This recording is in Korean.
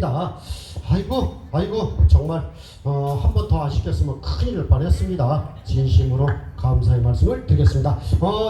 있습니다. 아이고, 아이고, 정말 어, 한 번 더 아쉽게 했으면 큰일 날 뻔했습니다. 진심으로 감사의 말씀을 드리겠습니다. 어,